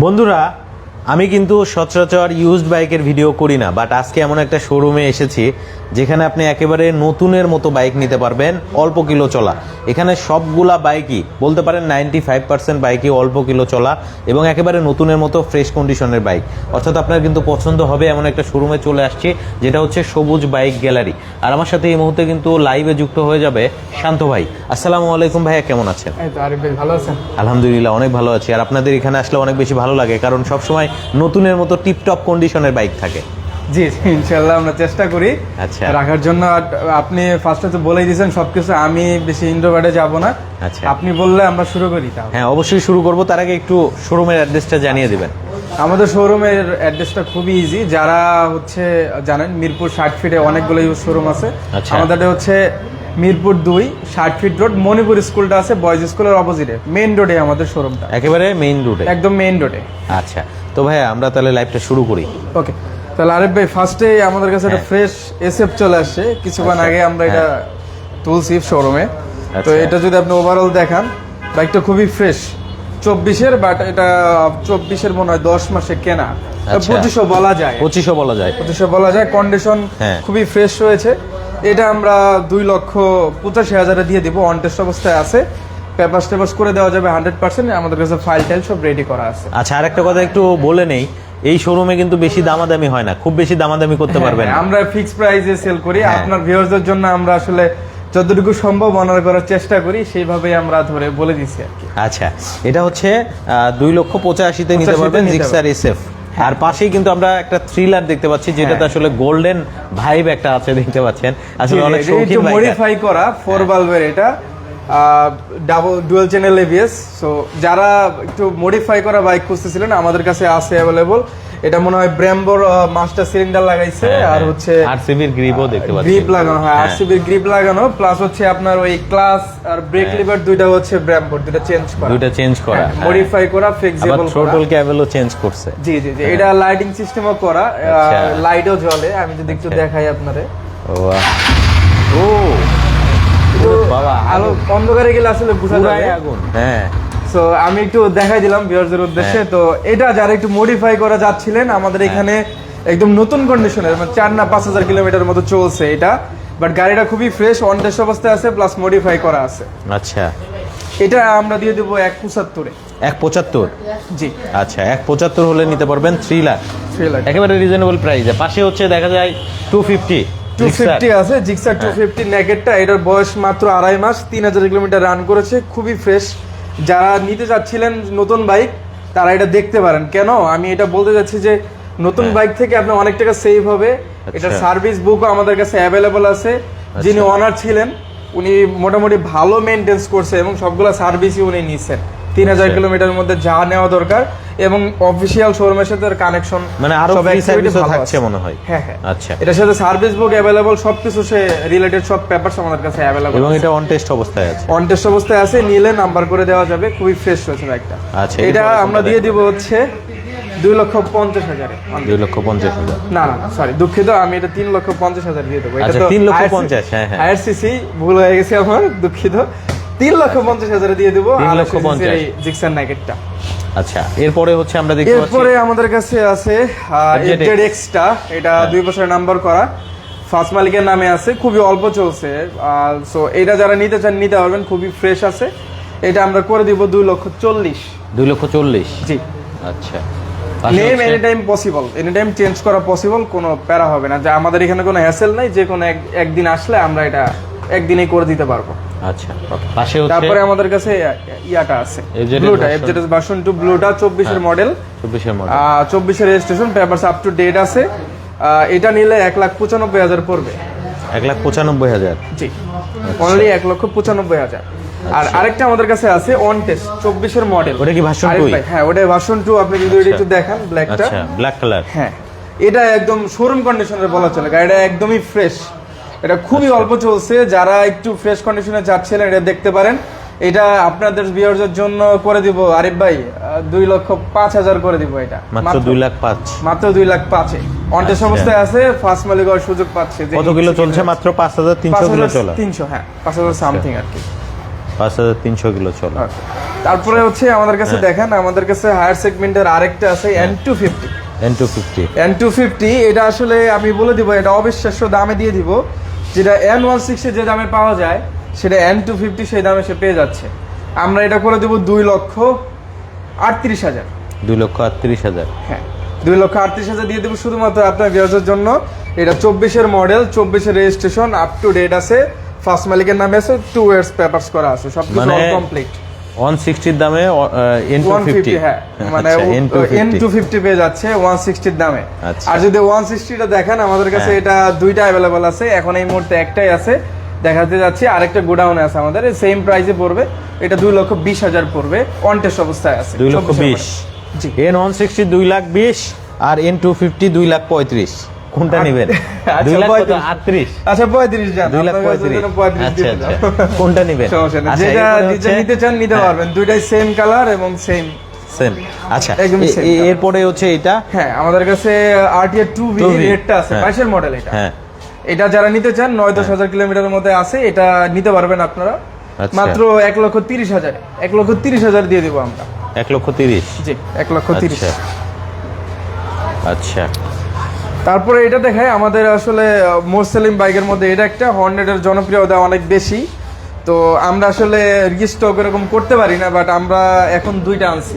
বন্ধুরা আমি কিন্তু সচরাচর ইউজড বাইকের ভিডিও করি না বাট আজকে এমন একটা শোরুমে এসেছি যেখানে আপনি একেবারে নতুনের মতো বাইক নিতে পারবেন অল্প কিলো চলা। এখানে সবগুলা বাইকই বলতে পারেন নাইনটি ফাইভ পার্সেন্ট বাইকই অল্প কিলো চলা এবং একেবারে নতুনের মতো ফ্রেশ কন্ডিশনের বাইক অর্থাৎ আপনার কিন্তু পছন্দ হবে এমন একটা শোরুমে চলে আসছে যেটা হচ্ছে সবুজ বাইক গ্যালারি আর আমার সাথে এই মুহূর্তে কিন্তু লাইভে যুক্ত হয়ে যাবে শান্ত ভাই। আসসালামু আলাইকুম ভাইয়া কেমন আছেন? ভালো আছেন? আলহামদুলিল্লাহ অনেক ভালো আছি। আর আপনাদের এখানে আসলে অনেক বেশি ভালো লাগে কারণ সবসময় নতুনের মতো টিপটপ কন্ডিশনের বাইক থাকে। জি ইনশাল্লাহ আমরা চেষ্টা করি আচ্ছা। রাখার জন্য। আপনি ফার্স্টে তো বলেই দিয়েছেন সবকিছু আমি বেশি ইন্ডোভার্টে যাব না। আচ্ছা। আপনি বললে আমরা শুরু করি তাহলে। হ্যাঁ অবশ্যই শুরু করব তার আগে একটু শোরুমের অ্যাড্রেসটা জানিয়ে দিবেন। আমাদের শোরুমের অ্যাড্রেসটা খুবই ইজি যারা হচ্ছে জানেন মিরপুর ষাট ফিটে অনেকগুলো শোরুম আছে। আচ্ছা। আমাদের হচ্ছে মিরপুর দুই ষাট ফিট রোড মণিপুর স্কুলটা আছে বয়েজ স্কুলের অপোজিটে মেইন রোডে আমাদের শোরুমটা একেবারে মেইন রোডে একদম মেইন রোডে আচ্ছা। তো ভাইয়া আমরা তাহলে লাইভটা শুরু করি। ওকে তাহলে আরিফ ভাই ফার্স্টে আমাদের কাছে একটা ফ্রেশ এসএফ চলে আসছে। কিছুক্ষণ হ্যাঁ। আচ্ছা, আগে আমরা এটা তুলছি শোরুমে তো আচ্ছা। এটা যদি আপনি ওভারঅল দেখান বাইকটা খুবই ফ্রেশ চব্বিশের বাট এটা চব্বিশের মনে হয় দশ মাসে কেনা। আচ্ছা। পঁচিশও বলা যায়। পঁচিশও বলা যায়। পঁচিশও বলা যায়। কন্ডিশন হ্যাঁ। খুবই ফ্রেশ রয়েছে। এটা আমরা দুই লক্ষ পঁচাশি হাজারে দিয়ে দিব। অন টেস্ট অবস্থায় আছে। পেপার টেপাস করে দেওয়া যাবে হান্ড্রেড পার্সেন্ট আমাদের কাছে ফাইল টাইল সব রেডি করা আছে। আচ্ছা আরেকটা কথা একটু বলে নেই। এই শোরুমে কিন্তু বেশি দামাদামি হয় না খুব বেশি দামাদামি করতে পারবেন হ্যাঁ, আমরা ফিক্স প্রাইসে সেল করি। হ্যাঁ। আপনার ভিউয়ারদের জন্য আমরা আসলে যতটুকু সম্ভব অনার করার চেষ্টা করি সেইভাবেই আমরা ধরে বলে দিচ্ছি আর কি। আচ্ছা এটা হচ্ছে দুই লক্ষ পঁচাশিতে নিতে পারবেন জিক্সার এসএফ আর পাশেই কিন্তু আমরা একটা থ্রিলার দেখতে পাচ্ছি যেটাতে হ্যাঁ। আসলে গোল্ডেন ভাইব একটা আছে দেখতে পাচ্ছেন। আসলে অনেক মডিফাই করা ফোর বাল্বের এটা। Double dual channel ABS so যারা একটু মডিফাই করা বাইক খুঁজতেছিলেন আমাদের কাছে আছে অ্যাভেলেবল এটা মনে হয় ব্র্যাম্বোর মাস্টার সিলিন্ডার লাগাইছে আর হচ্ছে আরসিবির গ্রিপও দেখতে পাচ্ছি। গ্রিপ লাগানো হয় আরসিবির গ্রিপ লাগানো প্লাস হচ্ছে আপনার ওই ক্লাস আর ব্রেক লিভার দুইটা হচ্ছে ব্র্যাম্বোর দুইটা চেঞ্জ করা। দুইটা চেঞ্জ করা হ্যাঁ। মডিফাই করা ফ্লেক্সিবল করা। থ্রোটল ক্যাবেলও চেঞ্জ করছে। জি জি জি এটা লাইটিং সিস্টেমও করা আচ্ছা। লাইটও জ্বলে। আমি যদি একটু আচ্ছা। দেখাই আপনারে ও। আলো অন্ধকারে গেলে আসলে বোঝা যাবে। আগুন। হ্যাঁ। সো আমি একটু দেখাই দিলাম ভিউয়ারদের উদ্দেশ্যে। তো এটা যারা একটু মডিফাই করা যাচ্ছিলেন আমাদের হ্যাঁ। এখানে একদম নতুন কন্ডিশনের মানে চার না পাঁচ হাজার কিলোমিটার মতো চলছে এটা। বাট গাড়িটা খুবই ফ্রেশ অন টেস্ট অবস্থায় আছে প্লাস মডিফাই করা আছে। আচ্ছা। এটা আমরা দিয়ে দেবো এক পঁচাত্তরে। এক পঁচাত্তর? জি। আচ্ছা এক পঁচাত্তর হলে নিতে পারবেন থ্রি লাখ থ্রি লাখ একেবারে রিজনেবল প্রাইসে পাশে হচ্ছে দেখা যায় টু ফিফটি টু ফিফটি আছে জিক্সার হ্যাঁ। টু ফিফটি নেকেটটা এটার বয়স মাত্র আড়াই মাস তিন হাজার কিলোমিটার রান করেছে খুবই ফ্রেশ যারা নিতে চাচ্ছিলেন নতুন বাইক তারা এটা দেখতে পারেন। কেন? আমি এটা বলতে যাচ্ছি যে নতুন বাইক থেকে আপনার অনেক টাকা সেভ হবে। হ্যাঁ। আচ্ছা। সার্ভিস বুকও আমাদের কাছে অ্যাভেলেবল আছে। যিনি অনার ছিলেন উনি মোটামুটি ভালো মেনটেন্স করছে এবং সবগুলো সার্ভিসই উনি নিচ্ছেন তিন হাজার আচ্ছা। কিলোমিটার মধ্যে যা নেওয়া দরকার এবং অফিসিয়াল শোরুমের সাথে কানেকশন মানে আরও ফ্রি সার্ভিসও থাকছে মনে হয়। হ্যাঁ হ্যাঁ। আচ্ছা। এটার সাথে সার্ভিস বুক অ্যাভেলেবল সবকিছু সে রিলেটেড সব পেপারস আমাদের কাছে অ্যাভেলেবল এবং এটা অন টেস্ট অবস্থায় আছে। অন টেস্ট অবস্থায় আছে নিলে নাম্বার করে দেওয়া যাবে খুবই ফ্রেশ রয়েছে বাইকটা আচ্ছা, এটা আমরা দিয়ে দিব হচ্ছে দুই লক্ষ পঞ্চাশ হাজারে। দুই লক্ষ পঞ্চাশ হাজার। না না সরি দুঃখিত আমি এটা তিন লক্ষ পঞ্চাশ হাজার দিয়ে দেবো। আচ্ছা, তিন লক্ষ পঞ্চাশ, হ্যাঁ, হ্যাঁ। আইআরসিসি ভুল হয়ে গেছে আমার দুঃখিত। তিন লক্ষ পঞ্চাশ হাজারে দিয়ে দেবো তিন লক্ষ পঞ্চাশ। জিক্সার নাইকেটটা আচ্ছা এরপরে হচ্ছে আমরা দেখতে পাচ্ছি এরপরে আমাদের কাছে আছে এফজেড এক্সটা এটা হ্যাঁ। দুই বছরের নাম্বার করা। ফার্স্ট মালিকের নামে আছে খুবই অল্প চলছে। সো এটা যারা নিতে চান নিতে পারবেন খুবই ফ্রেশ আছে। এটা আমরা করে দিব দুই লক্ষ চল্লিশ। দুই লক্ষ চল্লিশ? জি। আচ্ছা। Name any time possible any time change করা পসিবল কোনো প্যারা হবে না। যে আমাদের এখানে কোনো হ্যাসেল নাই যে কোনো এক- একদিন আসলে আমরা এটা একদিনেই করে দিতে পারব। আচ্ছা পাশে হচ্ছে তারপরে আমাদের কাছে ইয়াটা আছে। ব্লুটা। ভার্সন টু ব্লুটা চব্বিশের মডেল চব্বিশের মডেল চব্বিশের registration papers up to date আছে। এটা নিলে এক লাখ পঁচানব্বই হাজার পড়বে। এক লাখ পঁচানব্বই হাজার? জি। অনলি এক লক্ষ পঁচানব্বই হাজার। আর আরেকটা আমাদের কাছে আছে অন টেস্ট চব্বিশের মডেল ওটা কি version two হ্যাঁ ওটা ভার্সন টু আপনি যদি ওটা একটু দেখান ব্ল্যাকটা আচ্ছা ব্ল্যাক কালার হ্যাঁ। এটা একদম শোরুম কন্ডিশনের বলা চলে গাড়িটা একদমই ফ্রেশ এটা খুবই আচ্ছা। অল্প চলছে যারা একটু ফ্রেশ কন্ডিশনে যাচ্ছিলেন এটা দেখতে পারেন। এটা আপনাদের ভিউয়ারদের জন্য করে দিব আরিফ ভাই দুই লক্ষ পাঁচ হাজার করে দিব এটা। মাত্র দুই লাখ পাঁচ। মাত্র দুই লাখ পাঁচে অনটেস্ট আচ্ছা। অবস্থায় আছে ফার্স্ট মালিক হওয়ার সুযোগ পাচ্ছে কত কিলো চলছে? মাত্র পাঁচ হাজার তিনশো কিলো চলা। তিনশো হ্যাঁ পাঁচ হাজার সামথিং আর কি। পাঁচ হাজার তিনশো কিলো চলা। আচ্ছা। তারপরে হচ্ছে আমাদের কাছে দেখেন আমাদের কাছে হায়ার সেগমেন্টের আরেকটা আছে N two fifty N two fifty N two fifty এটা আসলে আমি বলে দিব এটা অবিশ্বাস্য দামে দিয়ে দিব। যেটা এন ওয়ান সিক্সে যে দামে পাওয়া যায় সেটা এন টু ফিফটি সেই দামে সে পেয়ে যাচ্ছে। আমরা এটা করে দেবো দুই লক্ষ আটত্রিশ হাজার। দুই লক্ষ আটত্রিশ হাজার। হ্যাঁ দুই লক্ষ আটত্রিশ হাজার দিয়ে দেবো শুধুমাত্র আপনার ভিউজের জন্য। এটা চব্বিশের মডেল চব্বিশের রেজিস্ট্রেশন আপ টু ডেট আছে। ফার্স্ট মালিকের নামে আছে টু ইয়ার্স পেপার্স করা আছে সব কিছু কমপ্লিট ওয়ান সিক্সটির দামে N two one fifty fifty হ্যাঁ। মানে ফিফটি টু ফিফটি পেয়ে যাচ্ছে ওয়ান সিক্সটির দামে। আচ্ছা। আর যদি ওয়ান সিক্সটিটা দেখেন আমাদের কাছে হ্যাঁ। এটা দুইটা অ্যাভেলেবল আছে। এখন এই মুহূর্তে একটাই আছে। দেখাতে যাচ্ছি আরেকটা গোডাউনে আছে আমাদের। সেম প্রাইসে পড়বে। এটা দুই লক্ষ বিশ হাজার পড়বে। অনটেস্ট অবস্থায় আছে। দুই লক্ষ 24 বিশ। জি। এন ওয়ান সিক্সটি দুই লাখ বিশ আর এন টু ফিফটি দুই লাখ পঁয়ত্রিশ। কোনটা নেবেন? আচ্ছা, দুই লাখ কত? আটত্রিশ আচ্ছা পঁয়ত্রিশ দুই লাখ পঁয়ত্রিশ। জন্য 35 দিয়ে দিলাম। কোনটা নেবেন? নেই। আচ্ছা, যেটা নিতে চান নিতে হ্যাঁ, পারবেন। দুইটাই সেম কালার এবং সেম same। আচ্ছা। এরপরে হচ্ছে এটা? হ্যাঁ আমাদের কাছে আরটিআর টু ভি 2V রেটটা আছে হ্যাঁ। বাইশের মডেল এটা। হ্যাঁ। এটা যারা নিতে চান নয় দশ হাজার কিলোমিটারের মধ্যে আছে এটা নিতে পারবেন আপনারা। মাত্র এক লক্ষ তিরিশ হাজার এক লক্ষ তিরিশ হাজার দিয়ে দেবো আমরা। এক লক্ষ তিরিশ? জি এক লক্ষ তিরিশ। আচ্ছা। তারপরে এটা দেখায় আমাদের আসলে সেলিং বাইকের মধ্যে এটা একটা হর্নেটের জনপ্রিয়তা অনেক বেশি। তো আমরা আসলে রিস্টক এরকম করতে পারি না বাট আমরা এখন দুইটা আনছি।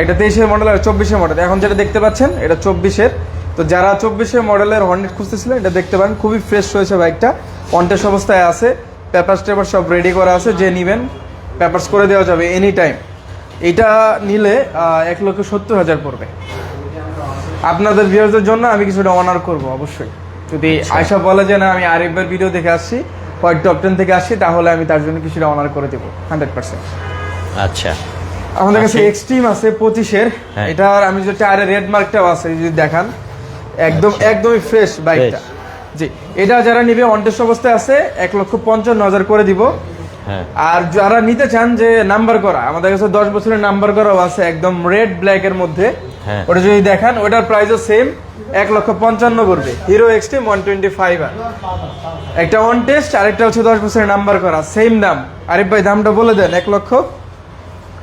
একটা তেইশের মডেল আর চব্বিশের মডেল এখন যেটা দেখতে পাচ্ছেন, এটা চব্বিশের। তো যারা চব্বিশের মডেলের হর্নেট খুঁজতেছিলেন, এটা দেখতে পারেন, খুবই ফ্রেশ হয়েছে বাইকটা। অনটেস অবস্থায় আছে পেপার টেপার সব রেডি করা আছে, যে নিবেন পেপারস করে দেওয়া যাবে এনি টাইম এটা নিলে এক লক্ষ সত্তর হাজার পড়বে। আপনাদের ভিউয়ারদের জন্য আমি কিছুটা অনার করব অবশ্যই। যদি আয়সা বলে যে না আমি আরেকবার ভিডিও দেখে আসছি হোয়াইট টপ টেন থেকে আসছি তাহলে আমি তার জন্য কিছুটা অনার করে দেবো। হান্ড্রেড পার্সেন্ট আচ্ছা। আমাদের কাছে এক্সট্রিম আছে পঁচিশের। হ্যাঁ। এটার আমি যদি টায়ারের রেড মার্কটাও আছে যদি দেখান একদম একদমই ফ্রেশ বাইকটা জি এটা যারা নিবে অনটেস্ট অবস্থায় আছে এক লক্ষ পঞ্চান্ন হাজার করে দিব। হ্যাঁ। আর যারা নিতে চান যে নাম্বার করা আমাদের কাছে দশ বছরের নাম্বার করাও আছে একদম রেড ব্ল্যাক এর মধ্যে। ওটা যদি দেখান ওটার প্রাইসও সেম এক লক্ষ পঞ্চান্ন করবে। Hero Xtreme one twenty five R. একটা অন টেস্ট আরেকটা হচ্ছে দশ বছরের নাম্বার করা সেম দাম। আরিফ ভাই দামটা বলে দেন এক লক্ষ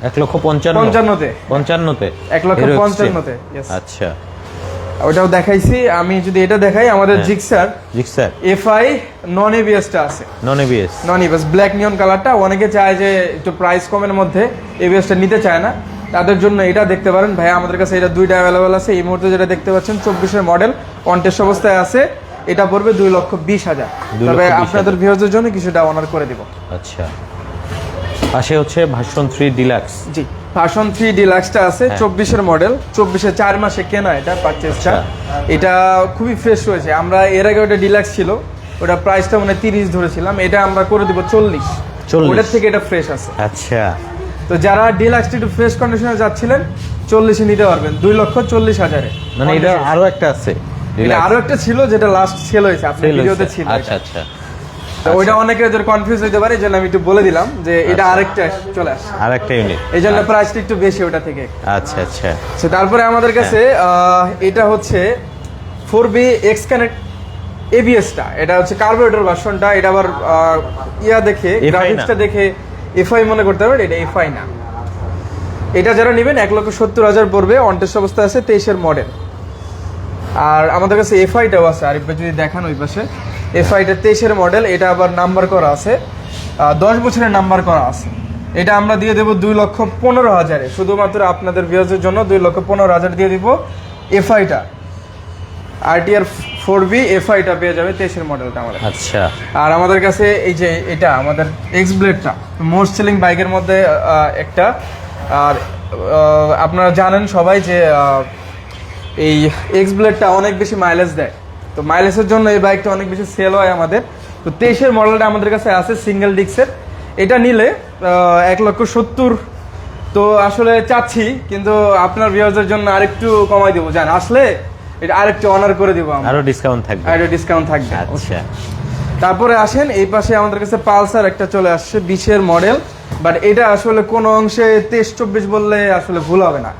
এক লক্ষ পঞ্চান্ন। পঞ্চান্নতে। পঞ্চান্নতে। এক লক্ষ পঞ্চান্নতে, আচ্ছা। ওটাও দেখাইছি আমি যদি এটা দেখাই আমাদের হ্যাঁ। জিক্সার জি স্যার এফআই নন এবিএসটা আছে। Non ABS non EVS black neon কালারটা অনেকে চায় যে একটু প্রাইস কমের মধ্যে এবিএসটা নিতে চায় না। তাদের জন্য এটা দেখতে পারেন। ভাই আমাদের কাছে এটা দুইটা অ্যাভেলেবেল আছে। এই মুহূর্তে যেটা দেখতে পাচ্ছেন চব্বিশের মডেল কন্টেস্ট অবস্থায় আছে। এটা পড়বে দুই লক্ষ বিশ হাজার। তবে আপনাদের ভিউয়ারদের জন্য কিছুটা অনার করে দিব। আচ্ছা। পাশে হচ্ছে ভাষণ থ্রি ডিলাক্স জি ভাষণ থ্রি ডিলাক্সটা আছে হ্যাঁ। চব্বিশের মডেল চব্বিশে চার মাসে কেনা এটা পারচেসটা আচ্ছা। এটা খুবই ফ্রেশ হয়েছে। আমরা এর আগে ওটা ডিলাক্স ছিল। ওটা প্রাইসটা মানে তিরিশ ধরেছিলাম। এটা আমরা করে দিব চল্লিশ। 40 ওটার থেকে এটা ফ্রেশ আছে। আচ্ছা। তো যারা ডিলাক্স একটু ফ্রেশ কন্ডিশনে যাচ্ছিলেন চল্লিশে নিতে পারবেন। দুই লক্ষ চল্লিশ হাজারে। মানে এটা আরও একটা আছে। এটা আরও একটা ছিল যেটা লাস্ট সেল হয়েছে। Sale ভিডিওতে ছিল আচ্ছা আচ্ছা। তো ওইটা অনেকের কনফিউজ হতে পারে এই আমি একটু বলে দিলাম যে এটা আচ্ছা। আরেকটা চলে আসে আর একটা ইউনিট এই জন্য প্রাইসটা একটু বেশি ওটা থেকে। আচ্ছা আচ্ছা। তো তারপরে আমাদের কাছে আহ, এটা হচ্ছে ফোর বি এক্স কানেক্ট এবিএসটা এটা হচ্ছে কার্বোরেটর ভার্সনটা এটা আবার ইয়া দেখে। গ্রাফিক্সটা দেখে এফআই মনে করতে পারেন এটা এফআই না। এটা যারা নেবেন, এক লক্ষ সত্তর হাজার পড়বে অনটেস্ট অবস্থা আছে তেইশের মডেল আর আমাদের কাছে এফআইটাও আছে ভাই যদি দেখান ওই পাশে। এফআইটা তেইশের মডেল এটা আবার নাম্বার করা আছে। দশ বছরের নাম্বার করা আছে। এটা আমরা দিয়ে দেবো দুই লক্ষ পনেরো হাজারে। শুধুমাত্র আপনাদের ভিউজের জন্য দুই লক্ষ পনেরো হাজার দিয়ে দিব এফআইটা। আরটিআর ফোর বি এফআইটা পেয়ে যাবে তেইশের মডেলটা আমাদের আচ্ছা। আর আমাদের কাছে এই যে এটা আমাদের এক্স ব্লেডটা মোস্ট সেলিং বাইকের মধ্যে একটা। আর আপনারা জানেন সবাই যে এই এক্স ব্লেডটা অনেক বেশি মাইলেজ দেয়। তো মাইলেজের জন্য এই বাইকটা অনেক বেশি সেল হয় আমাদের। তো তেইশের মডেলটা আমাদের কাছে আছে সিঙ্গেল ডিক্সের এটা নিলে এক লক্ষ সত্তর। তো আসলে চাচ্ছি কিন্তু আপনার ভিউয়ারদের জন্য আরেকটু কমাই দেবো। জান আসলে এটা আরেকটু অনার করে দিব আমরা। আরও ডিসকাউন্ট থাকবে। আরেকটু ডিসকাউন্ট থাকবে। আচ্ছা। তারপরে আসেন এই পাশে আমাদের কাছে পালসার একটা চলে আসছে বিশের মডেল বাট এটা আসলে কোনো অংশে তেইশ চব্বিশ বললে আসলে ভুল হবে না।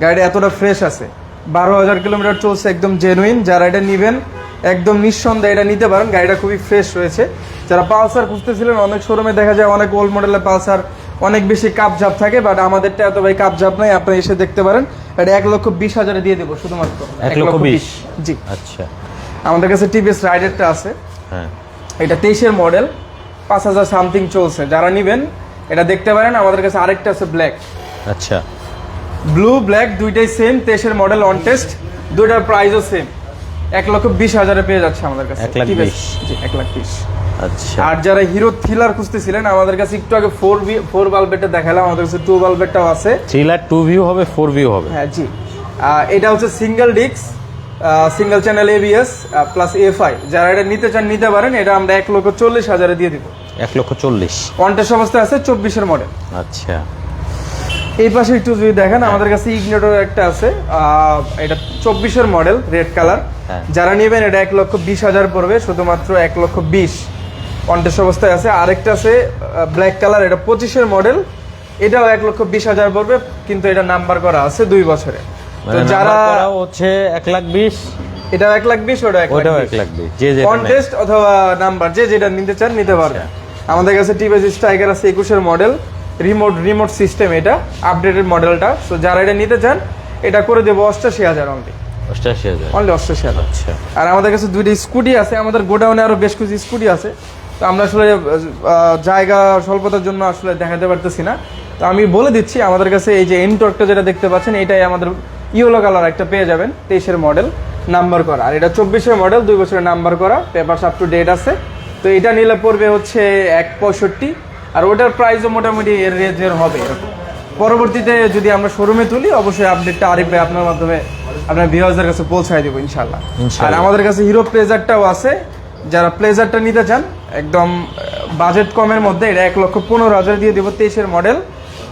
গাড়িটা এতটা ফ্রেশ আছে। বারো হাজার কিলোমিটার চলছে একদম জেনুইন যারা এটা নিবেন একদম নিঃসন্দেহে এটা নিতে পারেন। গাড়িটা খুবই ফ্রেশ রয়েছে। যারা পালসার খুঁজতেছিলেন অনেক শোরুমে দেখা যায় অনেক ওল্ড মডেলের পালসার অনেক বেশি কাপ ঝাপ থাকে বাট আমাদেরটা এত ভাই কাপ ঝাপ নাই আপনি এসে দেখতে পারেন। এটা এক লক্ষ বিশ হাজারে দিয়ে দেবো শুধুমাত্র। এক লক্ষ বিশ? জি। আচ্ছা। আমাদের কাছে টিভিএস রাইডারটা আছে। হ্যাঁ। এটা তেইশের মডেল পাঁচ হাজার সামথিং চলছে। যারা নিবেন এটা দেখতে পারেন আমাদের কাছে আরেকটা আছে ব্ল্যাক। আচ্ছা। ব্লু ব্ল্যাক দুইটাই সেম তেইশের মডেল অন টেস্ট দুইটার প্রাইসও সেম এক লক্ষ বিশ হাজারে পেয়ে যাচ্ছে আমাদের কাছে। এক লাখ বিশ। জি এক লাখ বিশ। আচ্ছা। আর যারা হিরো থ্রিলার খুঁজতেছিলেন আমাদের কাছে একটু আগে ফোর ভি ফোর বাল্বেটটা দেখালাম আমাদের কাছে টু বাল্বেটটাও আছে। থ্রিলার টু ভিউ হবে ফোর ভিউ হবে। হ্যাঁ জি। এটা হচ্ছে single disc single channel ABS plus FI যারা এটা নিতে চান নিতে পারেন এটা আমরা এক লক্ষ চল্লিশ হাজারে দিয়ে দিব। এক লক্ষ চল্লিশ। কন্টেস্ট অবস্থায় আছে চব্বিশের মডেল আচ্ছা। এই পাশে একটু যদি দেখেন আমাদের কাছে ইগনেটর একটা আছে। এটা চব্বিশের মডেল রেড কালার হ্যাঁ। যারা নেবেন এটা এক লক্ষ বিশ হাজার পড়বে শুধুমাত্র এক লক্ষ বিশ। কন্টেস্ট অবস্থায় আছে। আরেকটা আছে ব্ল্যাক কালার এটা পঁচিশের মডেল এটাও এক লক্ষ বিশ হাজার পড়বে কিন্তু এটা নাম্বার করা আছে দুই বছরে। তো মানে যারা হচ্ছে এক লাখ বিশ। এটাও এক লাখ বিশ ওটা ওটাও এক লাখ বিশ যে কন্টেস্ট অথবা নাম্বার যে যেটা নিতে চান নিতে পারবেন আমাদের কাছে টিভিএস স্ট্রাইকার আছে একুশের মডেল রিমোট রিমোট সিস্টেম এটা আপডেটেড মডেলটা সো যারা এটা নিতে চান এটা করে দেবো অষ্টাশি হাজার অনলি অষ্টাশি হাজার। অনলি অষ্টাশি হাজার। আচ্ছা। আর আমাদের কাছে দুইটা স্কুটি আছে আমাদের গোডাউনে আরও বেশ কিছু স্কুটি আছে। তো আমরা আসলে জায়গা স্বল্পতার জন্য আসলে দেখাতে পারতেছি না। তো আমি বলে দিচ্ছি আমাদের কাছে এই যে এনটর্কটা যেটা দেখতে পাচ্ছেন এটাই আমাদের ইয়েলো কালার একটা পেয়ে যাবেন তেইশের মডেল নাম্বার করা। আর এটা চব্বিশের মডেল দুই বছরের নাম্বার করা পেপারস আপ টু ডেট আছে। তো এটা নিলে পড়বে হচ্ছে এক পঁয়ষট্টি আর ওটার প্রাইসও মোটামুটি এর রেঞ্জের হবে এরকম। পরবর্তীতে যদি আমরা শোরুমে তুলি অবশ্যই আপডেটটা আরিফ ভাই আপনার মাধ্যমে আপনার ভিউয়ার্সদের কাছে পৌঁছায় দেবো ইনশাল্লাহ আর আমাদের কাছে হিরো প্লেজারটাও আছে। যারা প্লেজারটা নিতে চান একদম বাজেট কমের মধ্যে এটা এক লক্ষ পনেরো হাজার দিয়ে দেবো তেইশের মডেল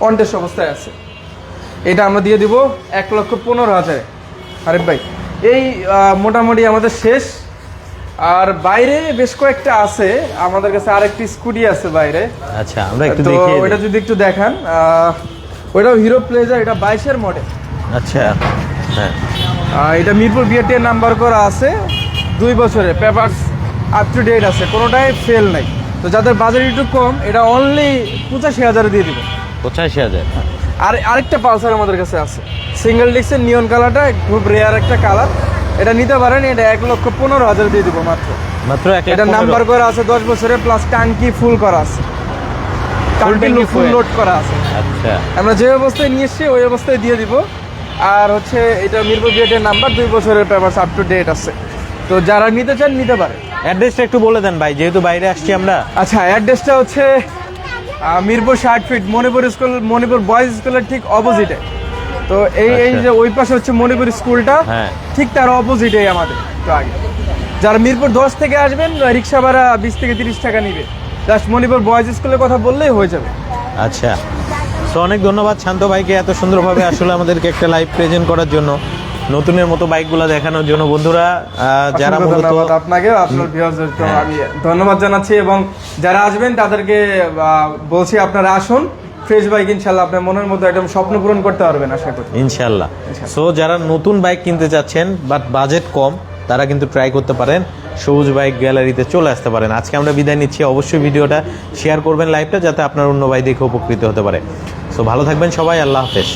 অনটেস্ট অবস্থায় আছে। এটা আমরা দিয়ে দিব এক লক্ষ পনেরো হাজারে। আরিফ ভাই এই মোটামুটি আমাদের শেষ আর বাইরে বেশ কয়েকটা আছে। আমাদের কাছে আরেকটি স্কুটি আছে বাইরে। আচ্ছা আমরা একটু তো দেখি ওইটা যদি একটু দেখান আহ, ওইটাও হিরো প্লেজার এটা বাইশের মডেল আচ্ছা হ্যাঁ। এটা মিরপুর বিএটি নাম্বার করা আছে। দুই বছরে পেপারস আপ টু ডেট আছে কোনোটাই ফেল নাই। তো যাদের বাজার একটু কম এটা অনলি পঁচাশি হাজারে দিয়ে দিব। পঁচাশি হাজার। আর আরেকটা পালসার আমাদের কাছে আছে। সিঙ্গেল ডিস্কের নিয়ন কালারটা খুব রেয়ার একটা কালার এটা নিতে পারেন এটা এক লক্ষ পনেরো হাজার দিয়ে দিব মাত্র। মাত্র এটা নাম্বার করা আছে দশ বছরের প্লাস টাঙ্কি ফুল করা আছে। টাঙ্কি ফুল। লোড করা আছে। আচ্ছা। আমরা যে অবস্থায় নিয়ে এসছি ওই অবস্থায় দিয়ে দিব। আর হচ্ছে এটা মিরপুর বিএটের নাম্বার দুই বছরের পেপার আপ টু ডেট আছে। তো যারা নিতে চান নিতে পারে অ্যাড্রেসটা একটু বলে দেন ভাই যেহেতু বাইরে আসছি আমরা। আচ্ছা অ্যাড্রেসটা হচ্ছে মিরপুর ষাট feet Manipur school Manipur boys স্কুলের ঠিক অপোজিটে তো এই এই আচ্ছা। যে ওই পাশে হচ্ছে মণিপুর স্কুলটা হ্যাঁ। ঠিক তার অপোজিটেই আমাদের তো আগে যারা মিরপুর দশ থেকে আসবেন রিক্সা ভাড়া বিশ থেকে তিরিশ টাকা নিবে জাস্ট মণিপুর বয়েজ স্কুলের কথা বললেই হয়ে যাবে আচ্ছা তো অনেক ধন্যবাদ শান্ত ভাইকে এত সুন্দরভাবে আসলে আমাদেরকে একটা লাইভ প্রেজেন্ট করার জন্য নতুনের মতো বাইকগুলো দেখানোর জন্য বন্ধুরা যারা ধন্যবাদ আপনাকে আপনার। আমি ধন্যবাদ জানাচ্ছি এবং যারা আসবেন তাদেরকে বলছি আপনারা আসুন ফ্রেশ বাইক ইনশাল্লাহ আপনার মনের মতো একদম স্বপ্ন পূরণ করতে পারবেন আশা করি। ইনশাল্লাহ সো যারা নতুন বাইক কিনতে চাচ্ছেন বাট বাজেট কম তারা কিন্তু ট্রাই করতে পারেন। সবুজ বাইক গ্যালারিতে চলে আসতে পারেন। আজকে আমরা বিদায় নিচ্ছি। অবশ্যই ভিডিওটা শেয়ার করবেন লাইভটা যাতে আপনার অন্য ভাই দেখে উপকৃত হতে পারে। সো ভালো থাকবেন সবাই। আল্লাহ হাফেজ।